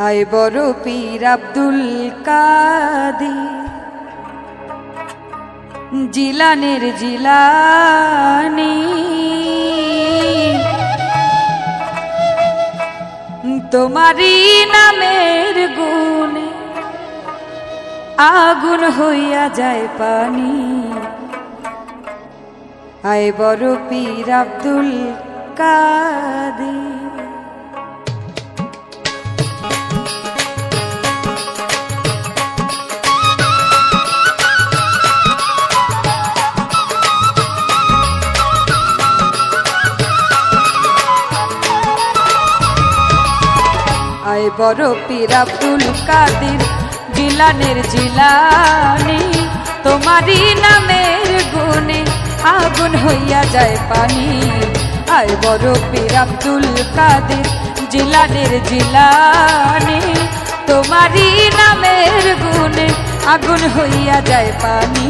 হায় বড় পীর আব্দুল কাদি জিলানের জিলানি। তোমারই নামের গুণে আগুন হইয়া যায় পানি। আয় বড় পীর আব্দুল কাদের। আয় বড় পীর আব্দুল কাদের, জিলানের জিলানি। তোমারই নামের গুণে আগুন হইয়া যায় পানি। আয় বড় পীর আব্দুল কাদের, জিলানের জিলানি। তোমারই নামের গুণে আগুন হইয়া যায় পানি।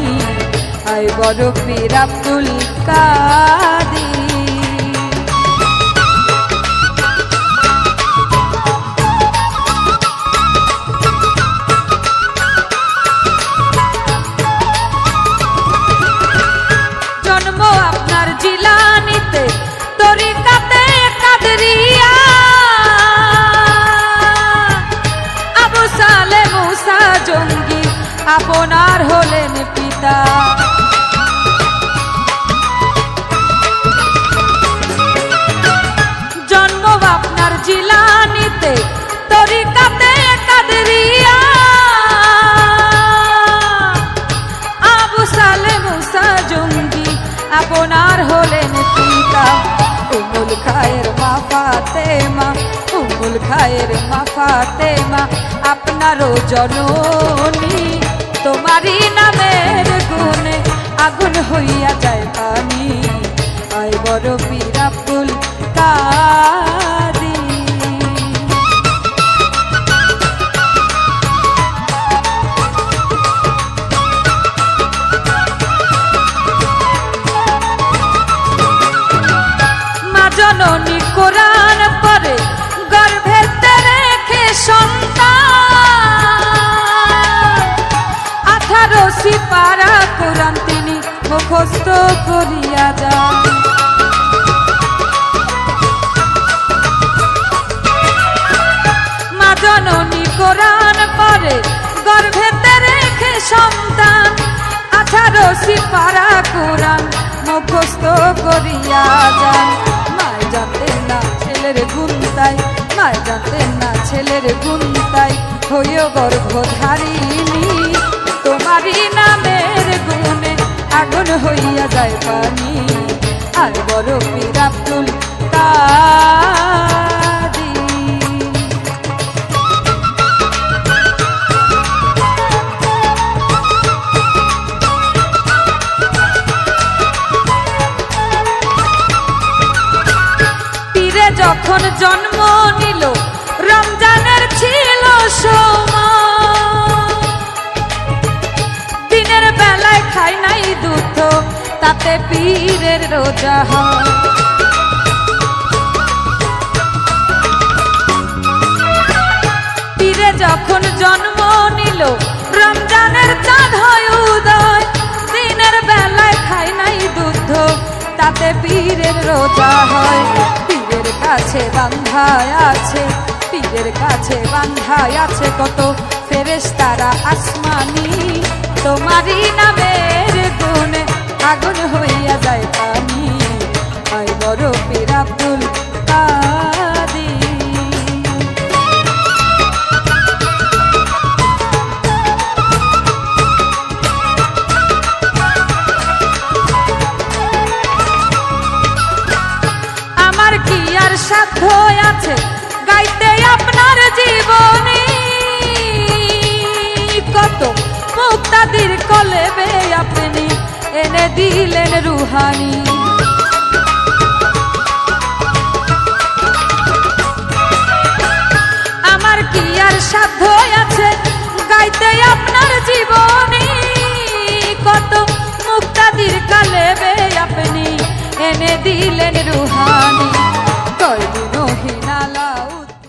আয় বড় পীর আব্দুল কাদের জিলানিতে তরিকাতে কাদরিয়া আবু সালে মুসা জঙ্গি, আপনার হলেন পিতা। জন্ম আপনার জিলানিতে তরিকাতে কাদরিয়া আবু সালে মুসা জঙ্গি আপনার হলেন পিতা, উমুল খায়ের মা ফাতেমা, উমুল খায়ের মা ফাতেমা, আপনারও জননী, তোমারই নামের গুণে আগুন হইয়া যায় পানি। আয় বড় পীর আব্দুল মুখস্থ করিয়া মা জননী কোরআন পরে গর্ভেতে রেখে সন্তান, আঠারো সিপারা কোরআন মুখস্থ করিয়া যান। মায় জানতেন না ছেলের গুন্তাই মায় জানতেন না ছেলের গুন্তাই হইও গর্ভধারিণী, তোমারই গুণে হইয়া যায় পানি। আর বড় পীর আব্দুল যখন জন্ম তাতে পীরের রোজা হয়। পীরে যখন জন্ম নিল, রমজানের চাঁদ হয় উদয়। দিনের বেলায় খাই নাই দুধ তাতে পীরের রোজা হয়। পীরের কাছে বান্ধায় আছে, পীরের কাছে বান্ধায় আছে কত ফেরেস তারা আসমানি। তোমারই গুণে আগুন হইয়া যায় পানি। আয় বড় পীর দিলেন রুহানি।